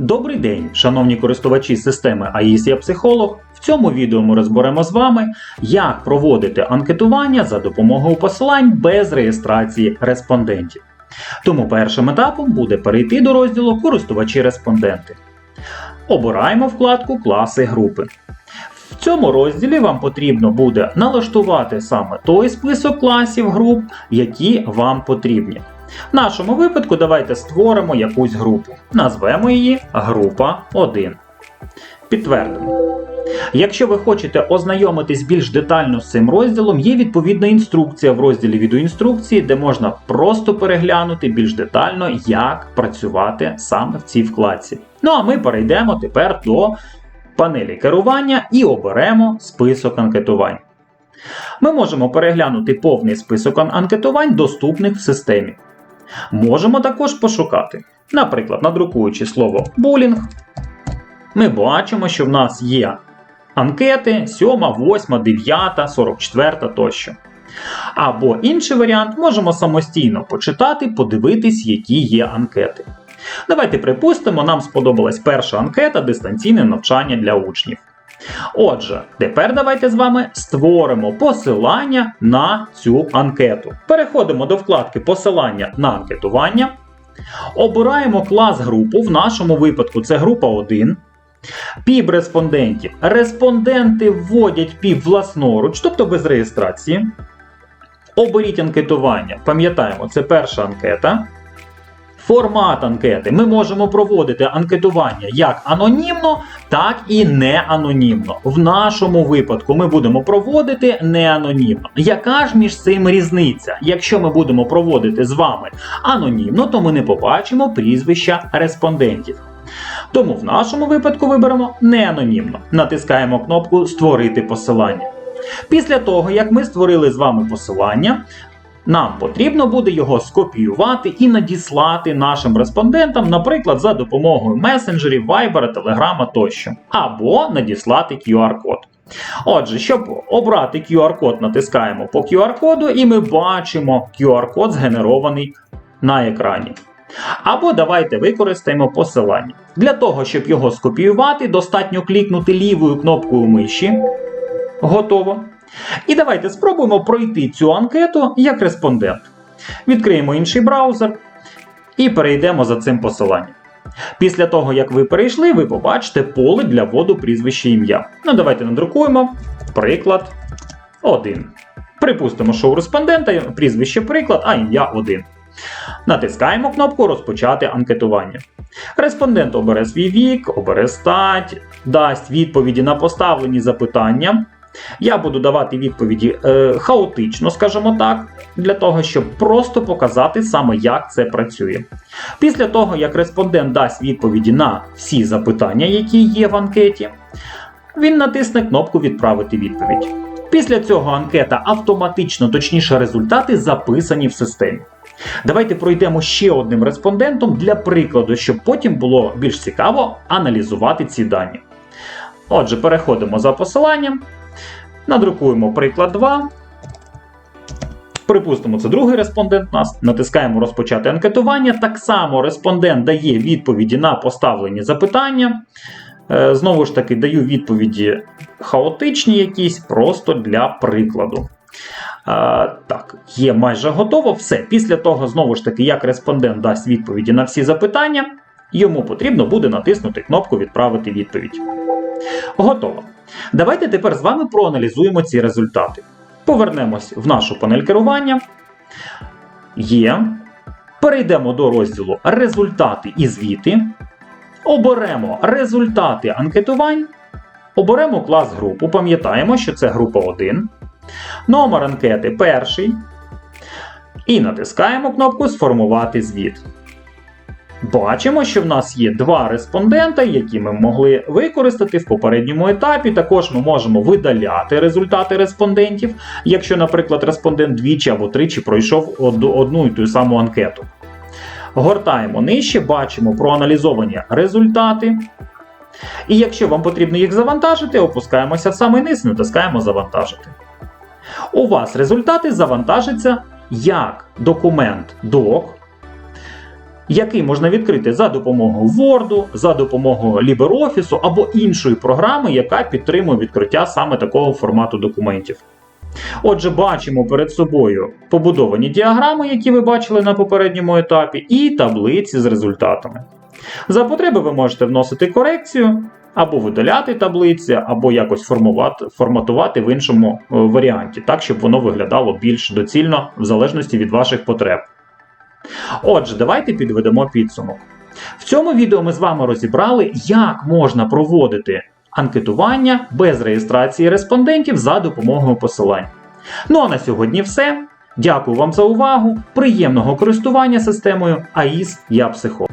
Добрий день, шановні користувачі системи АІС Я Психолог. В цьому відео ми розберемо з вами, як проводити анкетування за допомогою посилань без реєстрації респондентів. Тому першим етапом буде перейти до розділу Користувачі-респонденти. Обираємо вкладку Класи групи. В цьому розділі вам потрібно буде налаштувати саме той список класів груп, які вам потрібні. В нашому випадку давайте створимо якусь групу. Назвемо її група 1. Підтвердимо. Якщо ви хочете ознайомитись більш детально з цим розділом, є відповідна інструкція в розділі відеоінструкції, де можна просто переглянути більш детально, як працювати саме в цій вкладці. Ну а ми перейдемо тепер до панелі керування і оберемо список анкетувань. Ми можемо переглянути повний список анкетувань, доступних в системі. Можемо також пошукати. Наприклад, надрукуючи слово булінг, ми бачимо, що в нас є анкети 7, 8, 9, 44 тощо. Або інший варіант можемо самостійно почитати, подивитись, які є анкети. Давайте припустимо, нам сподобалась перша анкета дистанційне навчання для учнів. Отже, тепер давайте з вами створимо посилання на цю анкету. Переходимо до вкладки Посилання на анкетування. Обираємо клас групу. В нашому випадку це група 1. Піб респондентів. Респонденти вводять піб власноруч, тобто без реєстрації. Оберіть анкетування. Пам'ятаємо, це перша анкета. Формат анкети. Ми можемо проводити анкетування як анонімно, так і не анонімно. В нашому випадку ми будемо проводити не анонімно. Яка ж між цим різниця? Якщо ми будемо проводити з вами анонімно, то ми не побачимо прізвища респондентів. Тому в нашому випадку виберемо не анонімно. Натискаємо кнопку Створити посилання. Після того, як ми створили з вами посилання, нам потрібно буде його скопіювати і надіслати нашим респондентам, наприклад, за допомогою месенджерів, Viber, Telegram тощо, або надіслати QR-код. Отже, щоб обрати QR-код, натискаємо по QR-коду, і ми бачимо QR-код згенерований на екрані. Або давайте використаємо посилання. Для того, щоб його скопіювати, достатньо клікнути лівою кнопкою миші. Готово. І давайте спробуємо пройти цю анкету як респондент. Відкриємо інший браузер і перейдемо за цим посиланням. Після того, як ви перейшли, ви побачите поле для вводу прізвища ім'я. Ну, давайте надрукуємо приклад 1. Припустимо, що у респондента прізвище приклад, а ім'я 1. Натискаємо кнопку Розпочати анкетування. Респондент обере свій вік, обере стать, дасть відповіді на поставлені запитання. Я буду давати відповіді е, хаотично, скажімо так, для того, щоб просто показати саме, як це працює. Після того, як респондент дасть відповіді на всі запитання, які є в анкеті, він натисне кнопку Відправити відповідь. Після цього анкета автоматично, точніше, результати записані в системі. Давайте пройдемо ще одним респондентом для прикладу, щоб потім було більш цікаво аналізувати ці дані. Отже, переходимо за посиланням. Надрукуємо приклад 2. Припустимо, це другий респондент нас. Натискаємо розпочати анкетування. Так само респондент дає відповіді на поставлені запитання. Е, Знову ж таки, даю відповіді хаотичні якісь, просто для прикладу. А, Так, є майже готово. Все. Після того, знову ж таки, як респондент дасть відповіді на всі запитання, йому потрібно буде натиснути кнопку Відправити відповідь. Готово. Давайте тепер з вами проаналізуємо ці результати. Повернемось в нашу панель керування. Є. Перейдемо до розділу Результати і звіти. Оберемо результати анкетувань. Оберемо клас групу. Пам'ятаємо, що це група 1. Номер анкети перший. І натискаємо кнопку Сформувати звіт. Бачимо, що в нас є два респондента, які ми могли використати в попередньому етапі. Також ми можемо видаляти результати респондентів, якщо, наприклад, респондент двічі або тричі пройшов одну і ту саму анкету. Гортаємо нижче, бачимо проаналізовані результати. І якщо вам потрібно їх завантажити, опускаємося в самий низ, натискаємо Завантажити. У вас результати завантажаться як документ DOC, який можна відкрити за допомогою Word, за допомогою LibreOffice або іншої програми, яка підтримує відкриття саме такого формату документів. Отже, бачимо перед собою побудовані діаграми, які ви бачили на попередньому етапі, і таблиці з результатами. За потреби ви можете вносити корекцію, або видаляти таблиці, або якось формувати, форматувати в іншому е, варіанті, так, щоб воно виглядало більш доцільно в залежності від ваших потреб. Отже, давайте підведемо підсумок. В цьому відео ми з вами розібрали, як можна проводити анкетування без реєстрації респондентів за допомогою посилань. Ну а на сьогодні все. Дякую вам за увагу. Приємного користування системою АІС Я Психолог.